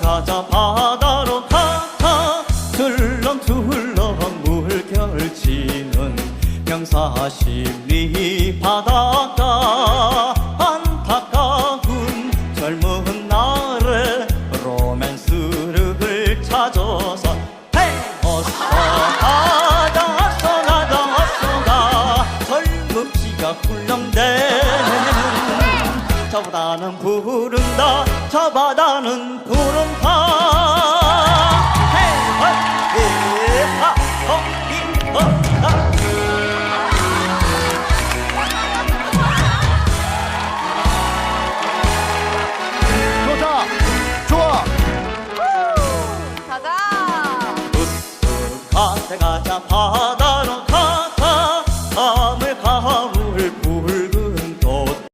가자 바다로 가자 들렁들렁 물결치는 명사십리 바닷가 안타까운 젊은 날에 로맨스를 찾아서 헤이 어서 가자 어서 가자 어서 가. 젊음씨가 훌렁대는 저 바다는 푸른다 저 바다는 푸른다. 가자. 바다.